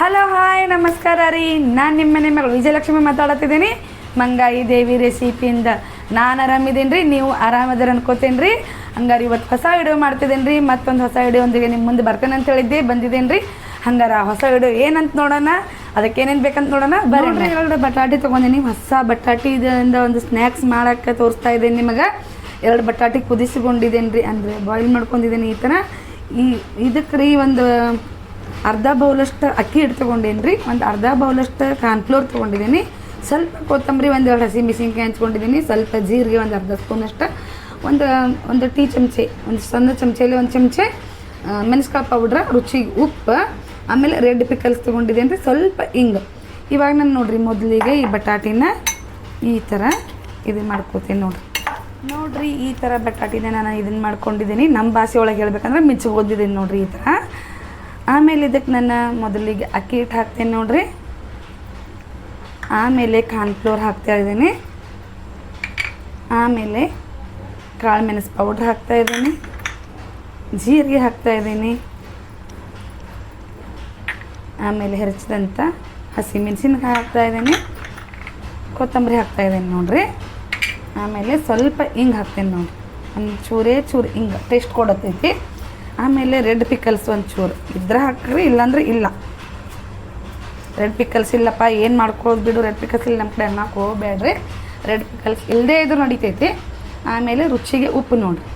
Hello hi ನಮಸ್ಕಾರ ರೀ. ನಾನು ನಿಮ್ಮ ಮನೆ ವಿಜಯಲಕ್ಷ್ಮಿ ಮಾತಾಡತ್ತಿದ್ದೀನಿ. ಮಂಗಾಯಿ ದೇವಿ ರೆಸಿಪಿಯಿಂದ ನಾನು ಆರಾಮಿದ್ದೀನಿ ರೀ ನೀವು ಆರಾಮದಿರ ಅನ್ಕೋತೀನಿ ರೀ. ಹಂಗಾರೆ ಇವತ್ತು ಹೊಸ ವಿಡಿಯೋ ಮಾಡ್ತಿದ್ದೀನಿ ರೀ. ಮತ್ತೊಂದು ಹೊಸ ವಿಡಿಯೋ ಒಂದಿಗೆ ನಿಮ್ಮ ಮುಂದೆ ಬರ್ತೇನೆ ಅಂತ ಹೇಳಿದ್ದೆ ಬಂದಿದ್ದೀನಿ ರೀ ಹಂಗಾರೆ ಹೊಸ ವಿಡಿಯೋ ಏನಂತ ನೋಡೋಣ ಅದಕ್ಕೆ ಏನೇನು ಬೇಕಂತ ನೋಡೋಣ ಬರ್ರಿ ಎರಡು ಬಟಾಟಿ ತೊಗೊಂಡಿನಿ. ಹೊಸ ಬಟಾಟಿ ಇದರಿಂದ ಒಂದು ಸ್ನ್ಯಾಕ್ಸ್ ಮಾಡೋಕ್ಕೆ ತೋರಿಸ್ತಾ ಇದ್ದೀನಿ ನಿಮಗೆ. ಎರಡು ಬಟಾಟಿ ಕುದಿಸಿಕೊಂಡಿದ್ದೇನೆ ರೀ ಅಂದರೆ ಬಾಯ್ಲ್ ಮಾಡ್ಕೊಂಡಿದ್ದೀನಿ ಈ ಥರ ಈ ಇದಕ್ಕೆ ರೀ ಒಂದು ಅರ್ಧ ಬೌಲಷ್ಟು ಅಕ್ಕಿ ಹಿಟ್ಟು ತೊಗೊಂಡೇನಿ ರೀ ಒಂದು ಅರ್ಧ ಬೌಲಷ್ಟು ಕಾರ್ನ್ಫ್ಲೋರ್ ತೊಗೊಂಡಿದ್ದೀನಿ. ಸ್ವಲ್ಪ ಕೊತ್ತಂಬರಿ ಒಂದು ಎರಡು ಹಸಿ ಮಿಸಿನ್ಕಾಯಿ ಹಂಚ್ಕೊಂಡಿದ್ದೀನಿ. ಸ್ವಲ್ಪ ಜೀರಿಗೆ ಒಂದು ಅರ್ಧ ಸ್ಪೂನಷ್ಟು. ಒಂದು ಒಂದು ಟೀ ಚಮಚೆ, ಒಂದು ಸಣ್ಣ ಚಮಚೆಯಲ್ಲಿ ಒಂದು ಚಮಚೆ ಮೆಣಸ್ಕಾಯಿ ಪೌಡ್ರ ರುಚಿಗೆ ಉಪ್ಪು, ಆಮೇಲೆ ರೆಡ್ ಪಿಕಲ್ಸ್ ತೊಗೊಂಡಿದ್ದೀನಿ ರೀ. ಸ್ವಲ್ಪ ಹಿಂಗೆ. ಇವಾಗ ನಾನು ನೋಡಿರಿ ಮೊದಲಿಗೆ ಈ ಬಟಾಟಿನ ಈ ಥರ ಇದು ಮಾಡ್ಕೋತೀನಿ ನೋಡಿರಿ. ನೋಡಿರಿ ಈ ಥರ ಬಟಾಟಿನ ನಾನು ಇದನ್ನು ಮಾಡ್ಕೊಂಡಿದ್ದೀನಿ. ನಮ್ಮ ಭಾಷೆ ಒಳಗೆ ಹೇಳ್ಬೇಕಂದ್ರೆ ಮಿಚ್ಚಿ ಓದಿದ್ದೀನಿ ನೋಡಿರಿ ಈ ಥರ ಆಮೇಲೆ ಇದಕ್ಕೆ ನಾನು ಮೊದಲಿಗೆ ಅಕ್ಕಿ ಹಿಟ್ಟು ಹಾಕ್ತೇನೆ ನೋಡ್ರಿ. ಆಮೇಲೆ ಕಾರ್ನ್ಫ್ಲೋರ್ ಹಾಕ್ತಾ ಇದ್ದೀನಿ. ಆಮೇಲೆ ಕಾಳು ಮೆಣಸು ಪೌಡ್ರ್ ಹಾಕ್ತಾ ಇದ್ದೀನಿ. ಜೀರಿಗೆ ಹಾಕ್ತಾ ಇದ್ದೀನಿ. ಆಮೇಲೆ ಹೆರಚಿದಂಥ ಹಸಿ ಮೆಣಸಿನ್ಕಾಯಿ ಹಾಕ್ತಾ ಇದ್ದೀನಿ. ಕೊತ್ತಂಬರಿ ಹಾಕ್ತಾ ಇದ್ದೀನಿ ನೋಡ್ರಿ. ಆಮೇಲೆ ಸ್ವಲ್ಪ ಹಿಂಗೆ ಹಾಕ್ತೇನೆ ನೋಡ್ರಿ. ಒಂದು ಚೂರೇ ಚೂರು ಹಿಂಗೆ ಟೇಸ್ಟ್ ಕೊಡತೈತಿ. ಆಮೇಲೆ ರೆಡ್ ಪಿಕಲ್ಸ್ ಒಂಚೂರು. ಚೂರು ಇದ್ರೆ ಹಾಕ್ರಿ, ಇಲ್ಲಾಂದ್ರೆ ಇಲ್ಲ. ರೆಡ್ ಪಿಕಲ್ಸ್ ಇಲ್ಲಪ್ಪ, ಏನು ಮಾಡ್ಕೊಳ್ಳೋದು ಬಿಡು. ರೆಡ್ ಪಿಕಲ್ಸ್ ಇಲ್ಲ ನಮ್ಮ ಕಡೆ ಅನ್ನಕ್ಕೆ ಹೋಗ್ಬೇಡ್ರಿ. ರೆಡ್ ಪಿಕಲ್ಸ್ ಇಲ್ಲದೇ ಇದ್ರೂ ನಡಿತೈತಿ. ಆಮೇಲೆ ರುಚಿಗೆ ಉಪ್ಪು ನೋಡ್ರಿ.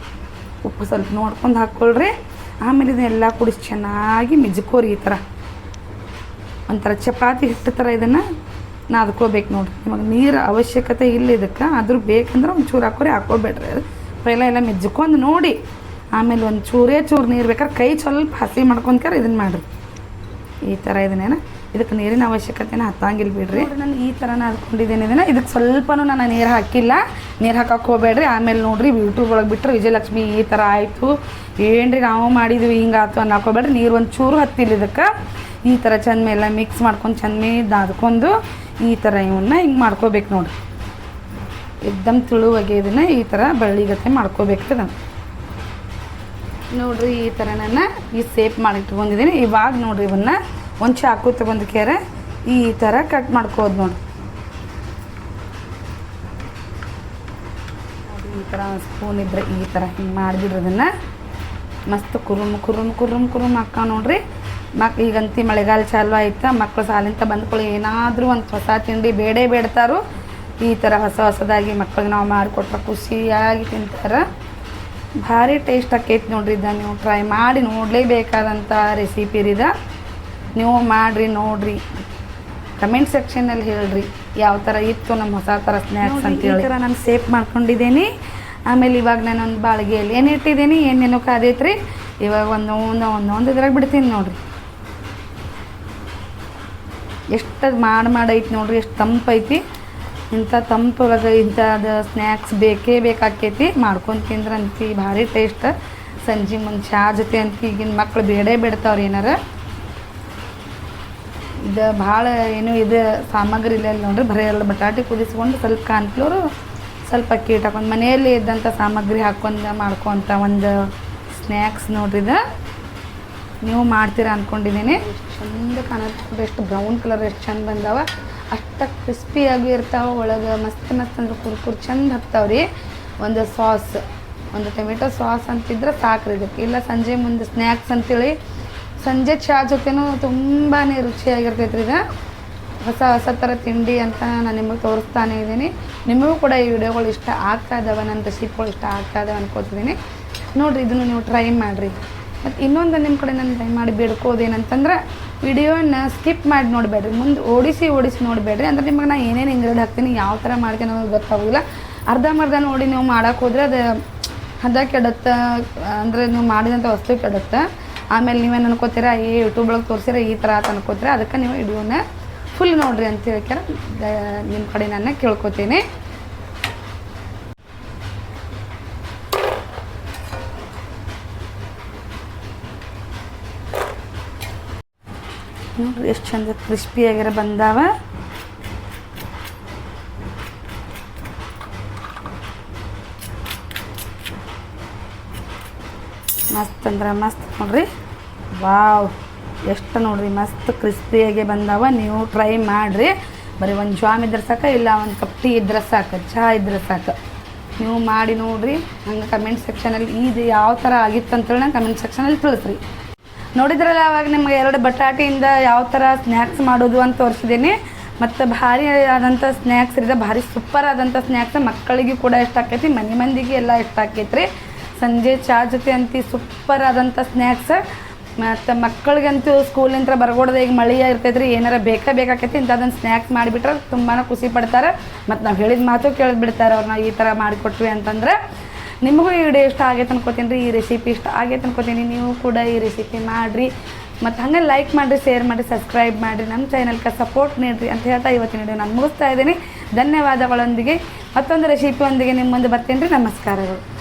ಉಪ್ಪು ಸ್ವಲ್ಪ ನೋಡ್ಕೊಂಡು ಹಾಕ್ಕೊಳ್ರಿ ಆಮೇಲೆ ಇದನ್ನೆಲ್ಲ ಕುಡಿಸಿ ಚೆನ್ನಾಗಿ ಮಿಜ್ಕೋರಿ ಈ ಥರ. ಒಂಥರ ಚಪಾತಿ ಹಿಟ್ಟು ಥರ ಇದನ್ನು ನಾದ್ಕೋಬೇಕು ನೋಡಿರಿ. ನಿಮಗೆ ನೀರು ಅವಶ್ಯಕತೆ ಇಲ್ಲ ಇದಕ್ಕೆ. ಆದರೂ ಬೇಕಂದ್ರೆ ಒಂಚೂರು ಚೂರು ಹಾಕೋರಿ ಹಾಕೋಬೇಡ್ರಿ ಪೈಲ ಎಲ್ಲ ಮಿಜ್ಕೊಂಡು ನೋಡಿ. ಆಮೇಲೆ ಒಂದು ಚೂರೇ ಚೂರು ನೀರು ಬೇಕಾದ್ರೆ ಕೈ ಸ್ವಲ್ಪ ಹಸಿ ಮಾಡ್ಕೊಂತಾರೆ ಇದನ್ನು ಮಾಡಿರಿ. ಈ ಥರ ಇದನ್ನೇನ? ಇದಕ್ಕೆ ನೀರಿನ ಅವಶ್ಯಕತೆನ ಹತ್ತಂಗಿಲ್ಲ ಬಿಡ್ರಿ. ನಾನು ಈ ಥರ ಅದ್ಕೊಂಡಿದ್ದೇನೆ ಇದನ್ನು. ಇದಕ್ಕೆ ಸ್ವಲ್ಪನೂ ನಾನು ನೀರು ಹಾಕಿಲ್ಲ. ನೀರು ಹಾಕಕ್ಕೆ ಹೋಗ್ಬೇಡ್ರಿ. ಆಮೇಲೆ ನೋಡಿರಿ ಯೂಟ್ಯೂಬ್ ಒಳಗೆ ಬಿಟ್ಟರೆ ವಿಜಯಲಕ್ಷ್ಮಿ ಈ ಥರ ಆಯಿತು. ಏನ್ರಿ ನಾವು ಮಾಡಿದ್ವಿ ಹಿಂಗಾಯ್ತು ಅನ್ನಕ್ಕೆ ಹೋಗ್ಬೇಡ್ರಿ ನೀರು ಒಂದು ಚೂರು ಹತ್ತಿಲ್ಲ ಇದಕ್ಕೆ. ಈ ಥರ ಚೆಂದ ಮೇಲೆ ಮಿಕ್ಸ್ ಮಾಡ್ಕೊಂಡು ಚೆಂದ ಮೇಲೆ ನಾದ್ಕೊಂಡು ಈ ಥರ ಇವನ್ನ ಹಿಂಗೆ ಮಾಡ್ಕೋಬೇಕು ನೋಡ್ರಿ. ಎಕ್ದಮ್ ತಿಳುವಾಗೆ ಇದನ್ನು ಈ ಥರ ಬಳ್ಳಿಗತೆ ಮಾಡ್ಕೋಬೇಕು ಇದನ್ನು. ನೋಡ್ರಿ ಈ ಥರ ನಾನು ಈ ಸೇಪ್ ಮಾಡಿ ಇಟ್ಕೊಂಡಿದ್ದೀನಿ ಇವಾಗ ನೋಡ್ರಿ ಇವನ್ನ ಒಂದು ಚಾಕು ತೊಗೊಂಡು ಕೇರ ಈ ಥರ ಕಟ್ ಮಾಡ್ಕೋದು ನೋಡಿ, ಈ ಥರ ಸ್ಪೂನ್ ಇದ್ರೆ ಈ ಥರ ಹಿಂಗೆ ಮಾಡಿಬಿಡ್ರಿ ಅದನ್ನು. ಮಸ್ತ್ ಕುರುಮ್ ಕುರುಮ್ ಕುರುಮ್ ಕುರುಮ್ ಅಕ್ಕ ನೋಡ್ರಿ. ಮಕ್ ಈಗಂತಿ ಮಳೆಗಾಲ ಚಾಲು ಆಯ್ತಾ ಮಕ್ಕಳು ಸಾಲಿಂತ ಬಂದ್ಕೊಳ್ಳಿ ಏನಾದರೂ ಒಂದು ಹೊಸ ತಿಂಡಿ ಬೇಡೇ ಬೇಡ್ತಾರೋ. ಈ ಥರ ಹೊಸ ಹೊಸದಾಗಿ ಮಕ್ಕಳಿಗೆ ನಾವು ಮಾಡಿಕೊಟ್ರೆ ಖುಷಿಯಾಗಿ ತಿಂತಾರೆ. ಭಾರಿ ಟೇಸ್ಟ್ ಆಕೈತಿ ನೋಡ್ರಿ ಇದ ನೀವು ಟ್ರೈ ಮಾಡಿ ನೋಡಲೇಬೇಕಾದಂಥ ರೆಸಿಪಿ ಇದ. ನೀವು ಮಾಡಿರಿ ನೋಡ್ರಿ. ಕಮೆಂಟ್ ಸೆಕ್ಷನಲ್ಲಿ ಹೇಳ್ರಿ ಯಾವ ಥರ ಇತ್ತು ನಮ್ಮ ಹೊಸ ಥರ ಸ್ನ್ಯಾಕ್ಸ್ ಈ ಥರ ನಾನು ಸೇಫ್ ಮಾಡ್ಕೊಂಡಿದ್ದೀನಿ. ಆಮೇಲೆ ಇವಾಗ ನಾನು ಒಂದು ಬಾಳಿಗೆಯಲ್ಲಿ ಏನು ಇಟ್ಟಿದ್ದೀನಿ ಏನೇನು ಕಾದೈತ್ರಿ ಇವಾಗ ಒಂದು ಒಂದು ಒಂದೊಂದು ಇದ್ರಾಗ ಬಿಡ್ತೀನಿ ನೋಡ್ರಿ. ಎಷ್ಟು ಮಾಡಿ ಮಾಡೈತಿ ನೋಡ್ರಿ ಎಷ್ಟು ತಂಪೈತಿ ಇಂಥ ತಂಪೊಳಗೆ ಇಂಥದ್ದು ಸ್ನ್ಯಾಕ್ಸ್ ಬೇಕೇ ಬೇಕಾಕೈತಿ. ಮಾಡ್ಕೊಂಡು ತಿಂದ್ರೆ ಅಂತಿ ಭಾರಿ ಟೇಸ್ಟ್ ಸಂಜೆ ಮುಂದೆ ಚಹಾ ಜೊತೆ ಅಂತ ಈಗಿನ ಮಕ್ಳು ಬೇಡೇ ಬಿಡ್ತಾವ್ರಿ ಏನಾರ. ಇದು ಭಾಳ ಏನು ಇದು ಸಾಮಗ್ರಿ ಇಲ್ಲ ನೋಡ್ರಿ, ಬರೀ ಎಲ್ಲ ಬಟಾಟೆ ಕುದಿಸ್ಕೊಂಡು ಸ್ವಲ್ಪ ಕಾರ್ನ್ಫ್ಲೋರು ಸ್ವಲ್ಪ ಅಕ್ಕಿ ಹಿಟ್ಟು ಹಾಕೊಂಡು ಮನೆಯಲ್ಲಿ ಇದ್ದಂಥ ಸಾಮಗ್ರಿ ಹಾಕ್ಕೊಂಡು ಮಾಡ್ಕೊತ ಒಂದು ಸ್ನ್ಯಾಕ್ಸ್ ನೋಡ್ರಿ ಇದು. ನೀವು ಮಾಡ್ತೀರಾ ಅಂದ್ಕೊಂಡಿದ್ದೀನಿ ಎಷ್ಟು ಚಂದ ಕಾಣತ್ತೆ. ಎಷ್ಟು ಬ್ರೌನ್ ಕಲರ್ ಎಷ್ಟು ಚಂದ ಬಂದಾವ. ಅಷ್ಟು ಕ್ರಿಸ್ಪಿಯಾಗಿ ಇರ್ತಾವೆ, ಒಳಗೆ ಮಸ್ತ್ ಮಸ್ತ್ ಅಂದ್ರೆ ಕುರ್ಕುರ್ ಚಂದ ಹತ್ತಾವ ರೀ. ಒಂದು ಸಾಸ್ ಒಂದು ಟೊಮೆಟೊ ಸಾಸ್ ಅಂತಿದ್ರೆ ಸಾಕ್ರಿ ಇದಕ್ಕೆ. ಇಲ್ಲ ಸಂಜೆ ಮುಂದೆ ಸ್ನ್ಯಾಕ್ಸ್ ಅಂತೇಳಿ, ಸಂಜೆ ಚಹಾ ಜೊತೆನೂ ತುಂಬಾ ರುಚಿಯಾಗಿರ್ತೈತೆ ರೀ ಇದು. ಹೊಸ ಹೊಸ ಥರ ತಿಂಡಿ ಅಂತ ನಾನು ನಿಮಗೆ ತೋರಿಸ್ತಾನೆ ಇದ್ದೀನಿ. ನಿಮಗೂ ಕೂಡ ಈ ವಿಡಿಯೋಗಳು ಇಷ್ಟ ಆಗ್ತಾ ಇದ್ದಾವೆ ನನ್ನ ರೆಸಿಪಿಗಳು ಇಷ್ಟ ಆಗ್ತಾ ಇದ್ದಾವೆ ಅನ್ಕೋತಿದ್ದೀನಿ ನೋಡಿರಿ, ಇದನ್ನು ನೀವು ಟ್ರೈ ಮಾಡಿರಿ. ಮತ್ತು ಇನ್ನೊಂದು ನಿಮ್ಮ ಕಡೆ ನಾನು ಟ್ರೈ ಮಾಡಿ ಬೇಡ್ಕೋದೇನಂತಂದ್ರೆ ವಿಡಿಯೋನ ಸ್ಕಿಪ್ ಮಾಡಿ ನೋಡಬೇಡ್ರಿ. ಮುಂದೆ ಓಡಿಸಿ ಓಡಿಸಿ ನೋಡಬೇಡ್ರಿ. ಅಂದ್ರೆ ನಿಮಗೆ ನಾನು ಏನೇನು ಇಂಗ್ರೀಡ್ ಹಾಕ್ತೀನಿ, ಯಾವ ಥರ ಮಾಡ್ತೀನಿ ಅನ್ನೋದು ಗೊತ್ತಾಗೋದಿಲ್ಲ. ಅರ್ಧಂಬರ್ಧ ನೋಡಿ ನೀವು ಮಾಡೋಕೆ ಹೋದರೆ ಅದು ಹದ ಕೆಡುತ್ತೆ, ಅಂದರೆ ನೀವು ಮಾಡಿದಂಥ ವಸ್ತು ಕೆಡುತ್ತೆ. ಆಮೇಲೆ ನೀವೇನು ಅನ್ಕೋತೀರ ಈ ಯೂಟ್ಯೂಬ್ ಒಳಗೆ ತೋರಿಸಿರ ಈ ಥರ ಅಂತ ಅನ್ಕೋತೀರ, ಅದಕ್ಕೆ ನೀವು ವಿಡಿಯೋನ ಫುಲ್ ನೋಡ್ರಿ ಅಂತ ಹೇಳ್ಕ್ಯಾರ ನಿಮ್ಮ ಕಡೆ ನಾನು ಕೇಳ್ಕೊತೀನಿ. ನೋಡ್ರಿ ಎಷ್ಟು ಚಂದ ಕ್ರಿಸ್ಪಿಯಾಗಿರ ಬಂದಾವ. ಮಸ್ತ್ ಅಂದ್ರೆ ಮಸ್ತ್ ನೋಡ್ರಿ. ವಾವ್, ಎಷ್ಟು ನೋಡ್ರಿ, ಮಸ್ತ್ ಕ್ರಿಸ್ಪಿಯಾಗಿ ಬಂದಾವ. ನೀವು ಟ್ರೈ ಮಾಡಿರಿ. ಬರೀ ಒಂದು ಜಾಮ್ ಇದ್ರೆ ಸಾಕು, ಇಲ್ಲ ಒಂದು ಕಪ್ ಟೀ ಇದ್ರೆ ಸಾಕು ಚಹಾ ಇದ್ರೆ ಸಾಕು. ನೀವು ಮಾಡಿ ನೋಡ್ರಿ. ಹಂಗೆ ಕಮೆಂಟ್ ಸೆಕ್ಷನಲ್ಲಿ ಇದು ಯಾವ ಥರ ಆಗಿತ್ತು ಅಂತೇಳಿ ನಂಗೆ ಕಮೆಂಟ್ ಸೆಕ್ಷನಲ್ಲಿ ತಿಳಿಸ್ರಿ. ನೋಡಿದ್ರಲ್ಲ, ಅವಾಗ ನಿಮ್ಗೆ ಎರಡು ಬಟಾಟೆಯಿಂದ ಯಾವ ಥರ ಸ್ನ್ಯಾಕ್ಸ್ ಮಾಡೋದು ಅಂತ ತೋರಿಸಿದ್ದೀನಿ ಮತ್ತು ಭಾರಿ ಆದಂಥ ಸ್ನ್ಯಾಕ್ಸ್ ಇದೆ ಭಾರಿ ಸೂಪರ್ ಆದಂಥ ಸ್ನ್ಯಾಕ್ಸ್ ಮಕ್ಕಳಿಗೂ ಕೂಡ ಇಷ್ಟ ಆಕೈತಿ, ಮನೆ ಮಂದಿಗೆ ಎಲ್ಲ ಇಷ್ಟ ಆಕೈತಿ ರೀ ಸಂಜೆ ಚಾ ಜೊತೆ ಅಂತಿ ಸೂಪರ್ ಆದಂಥ ಸ್ನ್ಯಾಕ್ಸ್ ಮತ್ತು ಮಕ್ಕಳಿಗಂತೂ ಸ್ಕೂಲಿಂದ ಬರ್ಗೊಡ್ದೆ ಈಗ ಮಳೆ ಇರ್ತೈತೆ ರೀ ಏನಾರ ಬೇಕಾ ಬೇಕಾಕೈತಿ ಅದನ್ನು ಸ್ನ್ಯಾಕ್ಸ್ ಮಾಡಿಬಿಟ್ರೆ ತುಂಬಾ ಖುಷಿ ಪಡ್ತಾರೆ. ಮತ್ತು ನಾವು ಹೇಳಿದ ಮಾತು ಕೇಳಿದ್ಬಿಡ್ತಾರೆ ಬಿಡ್ತಾರೆ ಅವ್ರು ನಾವು ಈ ಥರ ಮಾಡಿಕೊಟ್ವಿ ಅಂತಂದ್ರೆ. ನಿಮಗೂ ಈ ವಿಡಿಯೋ ಇಷ್ಟ ಆಗೈತೆ ಅನ್ಕೋತೀನಿ ರೀ, ಈ ರೆಸಿಪಿ ಇಷ್ಟ ಆಗೈತೆ ಅನ್ಕೋತೀನಿ, ನೀವು ಕೂಡ ಈ ರೆಸಿಪಿ ಮಾಡಿರಿ. ಮತ್ತು ಹಂಗೆ ಲೈಕ್ ಮಾಡಿರಿ ಶೇರ್ ಮಾಡಿ ಸಬ್ಸ್ಕ್ರೈಬ್ ಮಾಡಿರಿ ನಮ್ಮ ಚಾನಲ್ಗೆ ಸಪೋರ್ಟ್ ನೀಡಿರಿ ಅಂತ ಹೇಳ್ತಾ ಇವತ್ತಿನ ವಿಡಿಯೋ ನಾನು ಮುಗಿಸ್ತಾ ಇದ್ದೀನಿ. ಧನ್ಯವಾದಗಳೊಂದಿಗೆ, ಮತ್ತೊಂದು ರೆಸಿಪಿಯೊಂದಿಗೆ ನಿಮ್ಮ ಮುಂದೆ ಬರ್ತೀನಿ ರೀ, ನಮಸ್ಕಾರಗಳು.